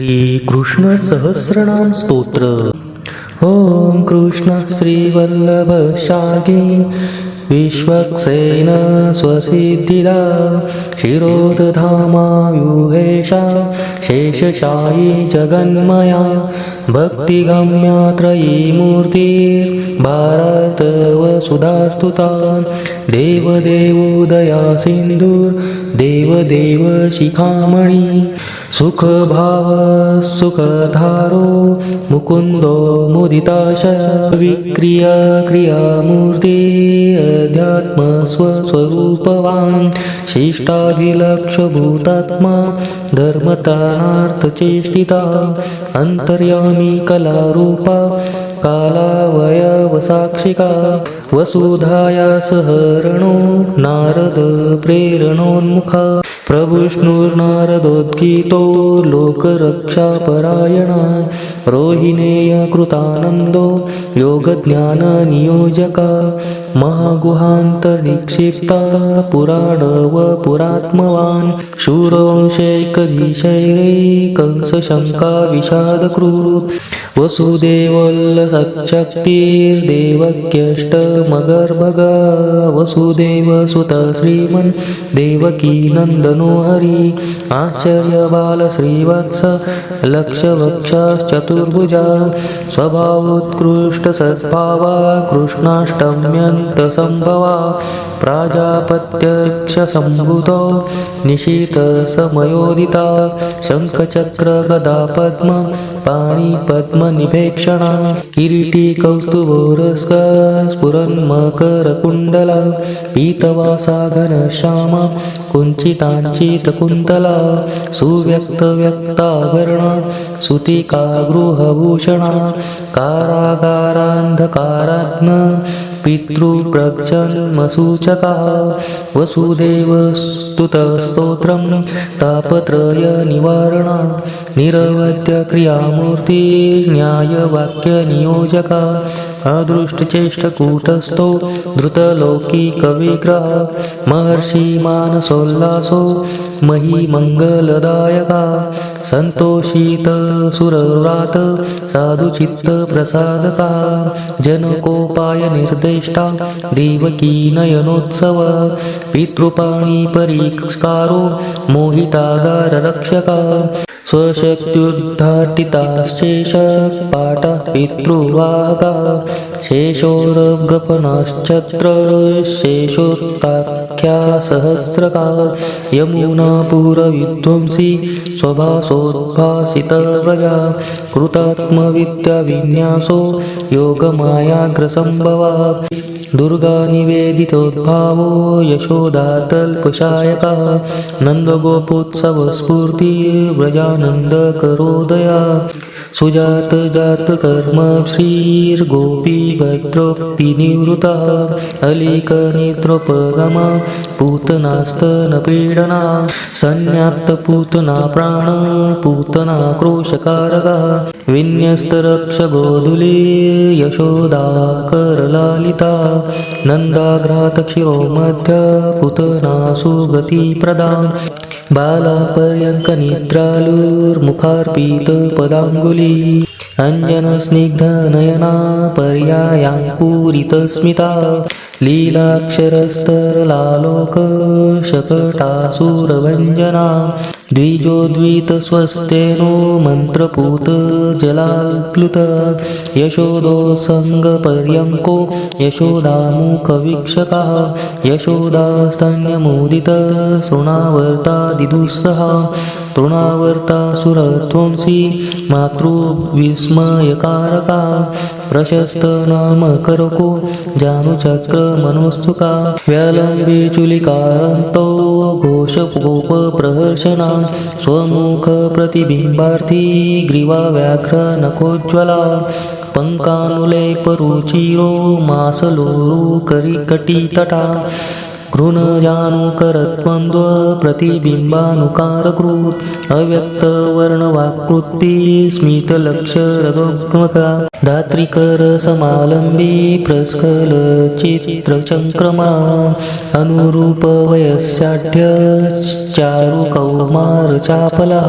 श्रीकृष्ण सहस्रनाम स्तोत्र। ओम कृष्ण श्रीवल्लभ शागी विश्वक्सेन स्वसिद्धिदा शिरोदधामायुहेशा शेषशायी जगन्मया भक्तिगम्या त्रयीमूर्तिर्भारतवसुधास्तुता देवदेवोदया सिन्धुर्देवदेव शिखामणि सुखभाव सुखधारो मुकुन्दो मुदिताशय विक्रिया क्रियामूर्ति अध्यात्मस्वस्वरूपवान् शिष्टाभिलक्षभूतात्मा धर्मतानार्थचेष्टिता अन्तर्यामी कलारूपा कालावयवसाक्षिका वसुधाया सहरणो नारद प्रेरणोन्मुखा प्रभुष्णुर्नारदोद्गीतो लोकरक्षापरायणा रोहिणेयकृतानन्दो योगज्ञाननियोजका महागुहान्तर्निक्षिप्ता पुराणवपुरात्मवान् शूरवंशैकधीशैरे कंसशङ्का विषादकृत् वसुदेवल्लसच्चक्तिर्देवक्यष्टमगर्भग वसुदेवसुत श्रीमन् देवकी नन्दनो हरि आश्चर्यबालश्रीवत्स लक्षवक्षाश्चतुर्भुजा स्वभावोत्कृष्टसद्भावा कृष्णाष्टम्यन्तसम्भवा प्राजापत्यक्षसम्भूतो निशीतसमयोदिता शङ्खचक्रगदा पद्म पाणिपद्मनिभेक्षणा किरीटी कौस्तुभोरस्क स्फुरन्मकरकुण्डला पीतवासा घनश्यामा कुञ्चिताञ्चितकुन्तला सुव्यक्तव्यक्ताभरणा सुतिका गृहभूषणा कारागारान्धकाराग्न पितृप्रजन्मसूचकः। वसुदेवस्तुतस्तोत्रं तापत्रयनिवारणा निरवद्यक्रियामूर्तिर्न्यायवाक्यनियोजका निरवध्यक्रियामूर्ति न्यायवाक्यनियोजका अदृष्टचेष्टकूटस्थो धृतलौकिकविग्रह महर्षिमानसोल्लासो महीमङ्गलदायका सन्तोषितसुरव्रात साधुचित्तप्रसादका जनकोपायनिर्देष्टा देवकीनयनोत्सव पितृपाणिपरिष्कारो मोहितागाररक्षका स्वशक्त्युद्धाटिताश्चेषपाठः पितृवागा शेषोरगपनाश्चत्र शेषोत्ताख्या सहस्रका यमुनापुरविध्वंसी स्वभासोद्भासितव्रजा कृतात्मविद्याविन्यासो योगमायाग्रसम्भवा दुर्गानिवेदितोद्भावो यशोदातल्पशायकः नन्दगोपोत्सवस्फूर्तिर्व्रजानन्दकरोदया सुजातजातकर्म श्रीर्गोपीभद्रोक्तिनिवृतः अलीकनेत्रोपगमा पूतनास्तनपीडना सन्न्यात्तपूतना प्राण पूतना क्रोशकारकः विन्यस्तरक्षगोधुली यशोदाकरलालिता नन्दाघ्रातक्षिरो मध्य पुतना सुगतिप्रदा बालापर्यङ्कनिद्रालुर्मुखार्पितपदाङ्गुली अञ्जनस्निग्धनयना पर्यायाङ्कुरितस्मिता लीलाक्षरस्तरलालोकशकटासुरभञ्जना द्विजोद्वितस्वस्तेनो मन्त्रपूतजलाप्लुत यशोदोसङ्गपर्यङ्को यशोदामुखवीक्षकः तृणावर्ता तृणावर्तासुरध्वंसी मातृविस्मयकारकः प्रशस्त नाम प्रशस्तनामकरको जानुचक्रमनोस्तुका व्यलम्बे प्रहर्षणा स्वमुख प्रतिबिम्बार्थी ग्रीवा व्याघ्र व्याघ्रनखोज्ज्वला पङ्कानुलेपरुचिरो मासलोरुकरिकटितटा घृणजानुकरत्वन्द्वप्रतिबिम्बानुकारकृत् अव्यक्तवर्णवाकृति स्मितलक्षरगोग्मका धात्रिकर समालंबी प्रस्खल चित्रचङ्क्रमा अनुरूप वयस्याढ्य चारु कौमार चापलः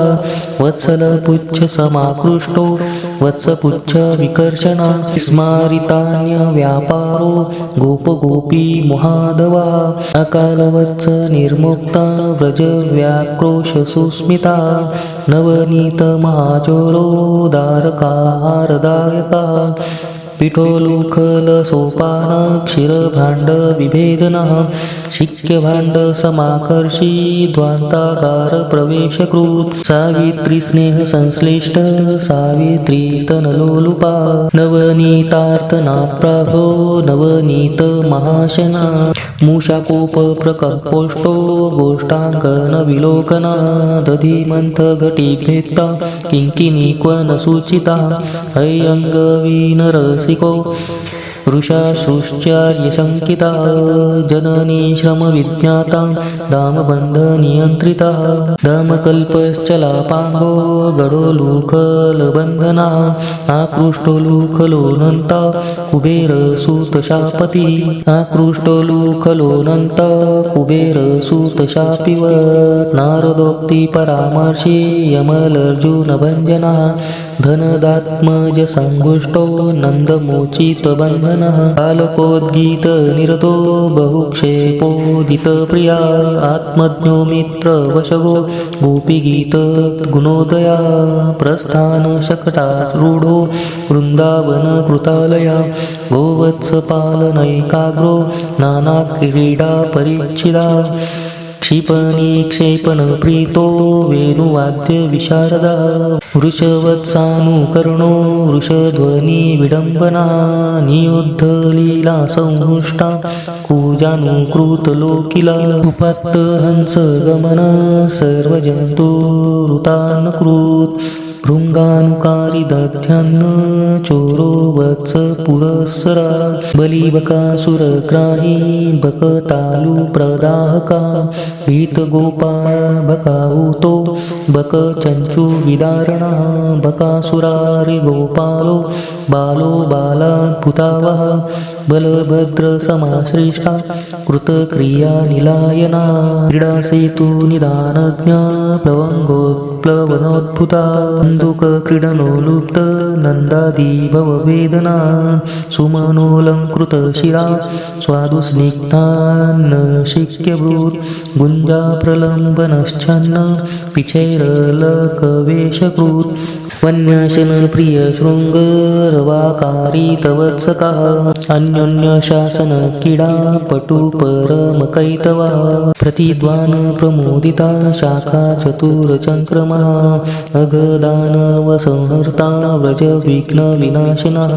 वत्सल पुच्छ समाकृष्टो वत्सपुच्छ विकर्षणा स्मारितान्य व्यापारो गोपगोपी महादवा अकालवत्स निर्मुक्ता व्रज व्याक्रोश सुस्मिता नवनीत महाचोरो दारकारदायका আল্লাহ सोपान क्षीरभाण्ड विभेदनः शिक्यभाण्ड समाकर्षी द्वान्तागार प्रवेशकृत। सावित्री स्नेह संश्लिष्ट सावित्री स्तनलोलुपा नवनीतार्तनाप्राभो नवनीत महाशना। मूषाकोप प्रकल्पोष्टो गोष्ठाङ्कन विलोकना। दधिमन्थ घटीभेत्ता किङ्किनी ونفسكم वृषाश्रुश्चार्यशङ्किता जननी श्रमविज्ञाता दामबन्धनियन्त्रिता दामकल्पश्चलापाङ्गो गडोलूखलबन्धना आकृष्टोलूखलोऽनन्ता कुबेरसूतशापति आकृष्टोलूखलोऽनन्त कुबेरसूतशापिवत् नारदोक्तिपरामर्शे यमलर्जुनभञ्जना धनदात्मजसङ्गुष्टो नन्दमोचितबन्धनः कालकोद्गीतनिरतो बहुक्षेपोदितप्रिया आत्मज्ञो मित्रवशगो गोपीगीतगुणोदया प्रस्थानशकटारूढो वृन्दावनकृतालया गोवत्सपालनैकाग्रो नानाक्रीडापरिच्छिदा वेणुवाद्य विशारदा वृषवत्सानुकर्णो वृषध्वनिविडम्बना नियुद्धलीलासंहृष्टा कूजानुकृतलोकिला उपत्तहंसगमन सर्वजन्तुरुतान्कृत्। भृङ्गानुकारी दध्यन्न चोरो वत्स पुरस्सरा बलिबकासुरग्राही बकतालुप्रदाहका भीतगोपा बकाहुतो बकचञ्चुविदारणा बकासुरारि गोपालो बालो बालाद्भुतावः बलभद्रसमाश्रेष्ठा कृतक्रियानिलायना क्रीडासेतुनिदानज्ञा प्लवङ्गोत्प्लवनोद्भुता कन्दुकक्रीडनो लुप्त नन्दादी भववेदना सुमनोऽलङ्कृतशिरा स्वादुस्निग्धान्न शिक्यभूत् गुञ्जाप्रलम्बनश्चन्न पिछैरलकवेशकृत् वन्याशन प्रिय शृङ्गरवाकारी तवत्सकः अन्योन्यशासन क्रीडा पटु परमकैतवा प्रतिद्वान प्रमोदिता शाखा चतुरचङ्क्रमः अगदानवसंहर्ता व्रज विघ्नविनाशिनः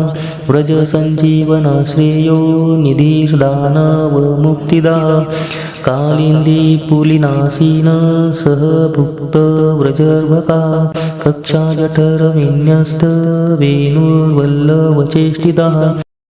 व्रज सञ्जीवनश्रेयो निधिर्दानवमुक्तिदा कालिन्दी पुलिनासीन सह भुक्त व्रजर्भका कक्षा जठरविन्यस्त वेणुर्वल्लवचेष्टितः